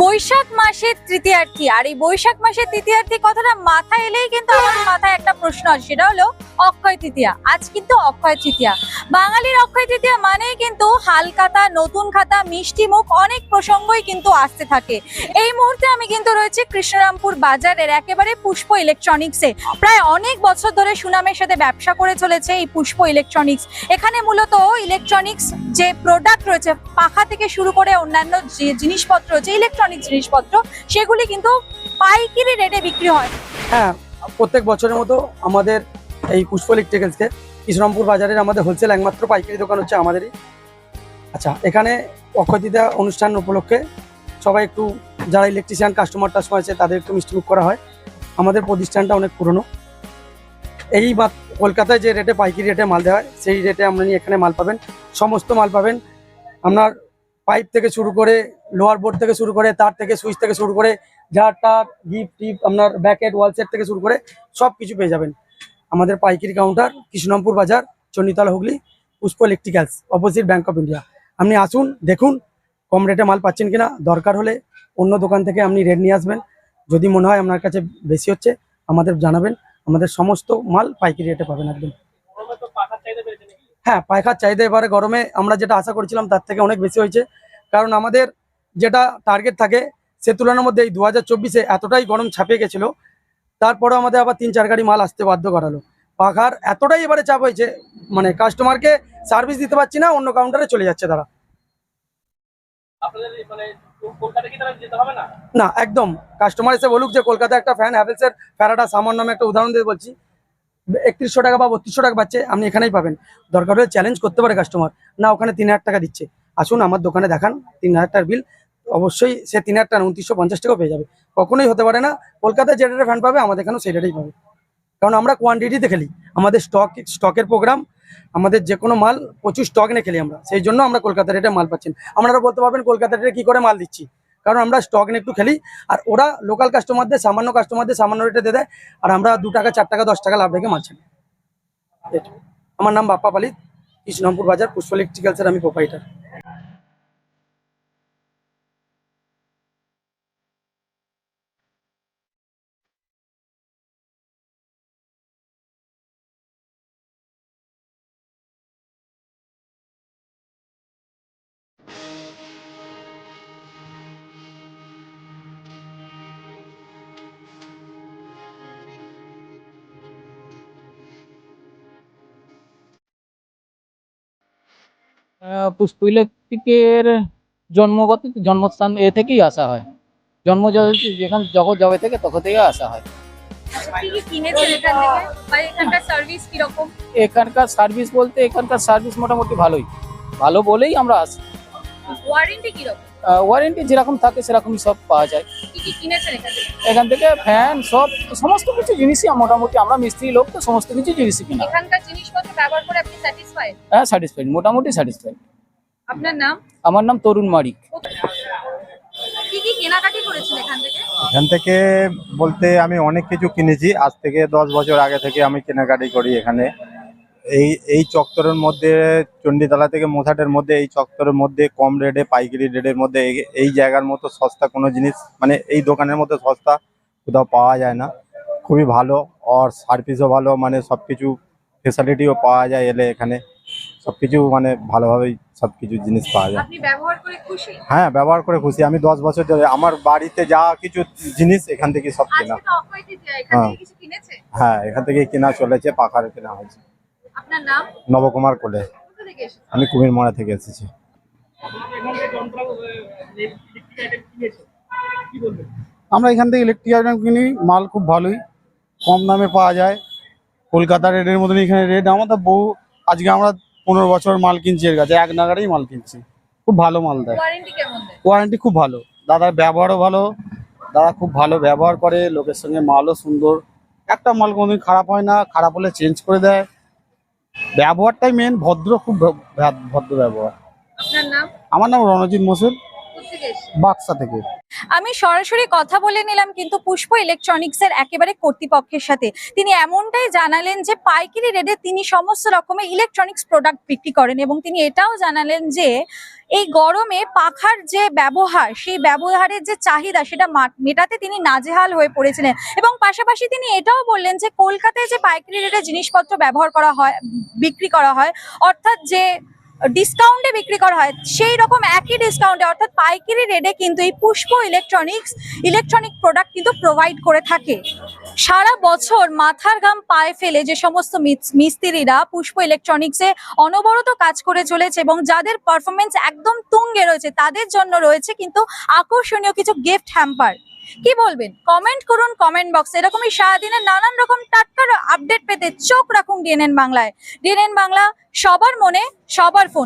বৈশাখ মাসের তৃতীয়ার্থী। আর এই বৈশাখ মাসের তৃতীয়ার্থী কথাটা মাথায় এলেই কিন্তু আমাদের মাথায় একটা প্রশ্ন আছে সেটা হলো অক্ষয় তৃতীয়া। আজ কিন্তু অক্ষয় তৃতীয়া। বাঙালির অক্ষয় তৃতীয়া মানেই কিন্তু হালখাতা নতুন খাতা, মিষ্টি মুখ, অনেক প্রসঙ্গই কিন্তু আসতে থাকে। এই মুহূর্তে আমি কিন্তু রয়েছে কৃষ্ণরামপুর বাজারের একেবারে পুষ্প ইলেকট্রনিক্সে। প্রায় অনেক বছর ধরে সুনামের সাথে ব্যবসা করে চলেছে এই পুষ্প ইলেকট্রনিক্স। এখানে মূলত ইলেকট্রনিক্স যে প্রোডাক্ট রয়েছে, পাখা থেকে শুরু করে অন্যান্য যে জিনিসপত্র রয়েছে ইলেকট্রনিক জিনিসপত্র, সেগুলি কিন্তু পাইকারি রেটে বিক্রি হয়। হ্যাঁ প্রত্যেক বছরের মতো আমাদের এই পুষ্প ইলেকট্রিক্যালসকে কৃষ্ণরামপুর বাজারের আমাদের হোলসেল একমাত্র পাইকারি দোকান হচ্ছে আমাদেরই। আচ্ছা এখানে অক্ষয় অনুষ্ঠান উপলক্ষে সবাই একটু, যারা ইলেকট্রিশিয়ান কাস্টমার টাস্টমার আছে তাদের একটু মিষ্টিমুখ করা হয়। আমাদের প্রতিষ্ঠানটা অনেক পুরনো। এই কলকাতায় যে রেটে পাইকারি রেটে মাল দেওয়া হয়, সেই রেটে আপনি এখানে মাল পাবেন। সমস্ত মাল পাবেন। আপনার পাইপ থেকে শুরু করে লোয়ার বোর্ড থেকে শুরু করে, তার থেকে সুইচ থেকে শুরু করে, যার তার গিফট টিপ আপনার ব্যাকেট ওয়াল সেট থেকে শুরু করে সব কিছু পেয়ে যাবেন। আমাদের পাইকারি কাউন্টার কৃষ্ণরামপুর বাজার Chanditala Hooghly, Pushpa electricals opposite bank of India আপনি আসুন, দেখুন, কম রেটে মাল পাচ্ছেন কিনা, দরকার হলে অন্য দোকান থেকে আপনি রেট নিয়ে আসবেন। যদি মনে হয় আপনার কাছে বেশি হচ্ছে, আমাদের জানাবেন। আমাদের সমস্ত মাল পাইকারি রেটে পাবেন একদম। হ্যাঁ পায়খার চাহিদা এবারে গরমে আমরা যেটা আশা করেছিলাম তার থেকে অনেক বেশি হয়েছে। কারণ আমাদের যেটা টার্গেট থাকে সে তুলনার মধ্যে এই দু হাজার চব্বিশে এতটাই গরম ছাপিয়ে গেছিল তারপরেও আমাদের আবার তিন চার গাড়ি মাল আসতে বাধ্য করালো। পাখার এতটাই এবারে চাপ হয়েছে মানে কাস্টমারকে সার্ভিস দিতে পারছি না অন্য কাউন্টারে চলে যাচ্ছে তারা। মানে না? না একদম। কাস্টমার এসে বলুক যে কলকাতা একটা ফ্যান হ্যাভেলসের ফ্যারাটা সামান্য নামে একটা উদাহরণ দিয়ে বলছি। একত্রিশশো টাকা বা বত্রিশশো টাকা পাচ্ছে, আপনি এখানেই পাবেন। দরকার হলে চ্যালেঞ্জ করতে পারে কাস্টমার না, ওখানে তিন হাজার টাকা দিচ্ছে। আসুন আমার দোকানে দেখান, তিন হাজার টাকার বিল অবশ্যই সে তিন হাজার টাকা, উনত্রিশশো পঞ্চাশ টাকাও পেয়ে যাবে। কখনোই হতে পারে না, কলকাতায় যে রেটে ফ্যান পাবে, আমাদের এখানেও সেই রেটেই পাবে। কারণ আমরা কোয়ান্টিটিতে খেলি আমাদের স্টক স্টকের প্রোগ্রাম আমাদের যে কোনো মাল, প্রচুর স্টক নিয়ে খেলি আমরা। সেই জন্য আমরা কলকাতা রেটে মাল পাচ্ছেন আপনারা বলতে পারবেন কলকাতা রেটে কী করে মাল দিচ্ছি? কারণ আমরা স্টক নিয়ে একটু খেলি। আর ওরা লোকাল কাস্টমারদের সামান্য কাস্টমারদের সামান্য রেটে দিয়ে আর আমরা দু টাকা, চার টাকা, দশ টাকা লাভ রেখে মাছ আমার নাম বাপ্পা পালিত কৃষ্ণমপুর বাজার, পুষ্প ইলেকট্রিক্যালসের আমি প্রোপাইটার আহ, পুষ্প ইলেকট্রিকের জন্মগত জন্মস্থান এ থেকেই আসা হয়। জন্ম যেখানে জগৎ জবে থেকে তখন থেকে আসা হয়। এখানকার সার্ভিস বলতে এখানকার সার্ভিস মোটামুটি ভালোই। ভালো বলেই আমরা আসি। ওয়ারেন্টি কীরকম? ওয়ারেন্টি যেরকম থাকে সেরকমই সব পাওয়া যায়। কি কি কিনেছেন এখান থেকে? ফ্যান সব সমস্ত কিছু জিনিসই মোটামুটি আমরা মিস্ত্রি লোক তো সমস্ত কিছু জিনিসই কিনা। এখানকার জিনিসপত্র ব্যবহার করে আপনি স্যাটিসফাইড হ্যাঁ স্যাটিসফাইড মোটামুটি স্যাটিসফাইড আপনার নাম? আমার নাম তরুণ মারিক। কি কি কেনাকাটি করেছেন এখান থেকে? এখান থেকে বলতে আমি অনেক কিছু কিনেছি। আজ থেকে দশ বছর আগে থেকে আমি কেনাকাটি করি এখানে। এই এই চত্বরের মধ্যে চণ্ডীতলা থেকে মোথাটের মধ্যে এই চত্বরের মধ্যে কম রেটে পাইকারি রেটের মধ্যে এই- জায়গার মতো সস্তা কোনো জিনিস মানে এই দোকানের মতো সস্তা কোথাও পাওয়া যায় না। খুবই ভালো আর সার্ভিসও ভালো মানে সব কিছু ফেসিলিটিও পাওয়া যায় এলে এখানে। সব কিছু মানে ভালোভাবেই সব কিছু জিনিস পাওয়া যায়। হ্যাঁ ব্যবহার করে খুশি। আমি দশ বছর ধরে আমার বাড়িতে যা কিছু জিনিস এখান থেকে সব কেনা। হ্যাঁ। হ্যাঁ এখান থেকে কেনা চলেছে পাখার কেনা হয়েছে। আপনার নাম? নবকুমার কোলে। আমি কুমিরমারা থেকে এসেছি। আমরা এখান থেকে ইলেকট্রিক আইটেম কিনি মাল খুব ভালোই কম দামে পাওয়া যায়। কলকাতা রেটের মতন এখানে রেট আমাদের বহু আজকে আমরা পনেরো বছর মাল কিনছি এর কাছে এক নাগারেই মাল কিনছি। খুব ভালো মাল দেয়। ওয়ারেন্টি দেয়? ওয়ারেন্টি খুব ভালো। দাদার ব্যবহারও ভালো। দাদা খুব ভালো ব্যবহার করে লোকের সঙ্গে মালও সুন্দর। একটা মাল কোনোদিন খারাপ হয় না খারাপ হলে চেঞ্জ করে দেয়। ব্যবহারটাই মেন ভদ্র খুব ভদ্র ব্যবহার। আপনার নাম? আমার নাম রণজিৎ মসুর বাক্সা থেকে। আমি সরাসরি কথা বলে নিলাম কিন্তু পুষ্প ইলেকট্রনিক্স এর একেবারে কর্তৃপক্ষের সাথে। তিনি এমনটাই জানালেন যে পাইকারি রেটে তিনি সমস্ত রকমের ইলেকট্রনিক্স প্রোডাক্ট বিক্রি করেন এবং তিনি এটাও জানালেন যে এই গরমে পাখার যে ব্যবহার, সেই ব্যবহারের যে চাহিদা সেটা মেটাতে তিনি নাজেহাল হয়ে পড়েছিলেন। এবং পাশাপাশি তিনি এটাও বললেন যে কলকাতায় যে পাইকারি রেটে জিনিসপত্র ব্যবহার করা হয়, বিক্রি করা হয়, অর্থাৎ যে ডিসকাউন্টে বিক্রি করা হয়, সেই রকম একই ডিসকাউন্টে অর্থাৎ পাইকারি রেটে কিন্তু এই পুষ্প ইলেকট্রনিক্স ইলেকট্রনিক প্রোডাক্ট কিন্তু প্রোভাইড করে থাকে। সারা বছর মাথার ঘাম পায়ে ফেলে যে সমস্ত মিস- মিস্ত্রিরা পুষ্প ইলেকট্রনিক্সে অনবরত কাজ করে চলেছে এবং যাদের পারফরমেন্স একদম তুঙ্গে রয়েছে, তাদের জন্য রয়েছে কিন্তু আকর্ষণীয় কিছু গিফট হ্যাম্পার কি বলবেন? কমেন্ট করুন কমেন্ট বক্সে এরকমই সারাদিনের নানান রকম টাটকার আপডেট পেতে চোখ রাখুন ডিএনএন বাংলায়। ডিএনএন বাংলা, সবার মনে, সবার ফোন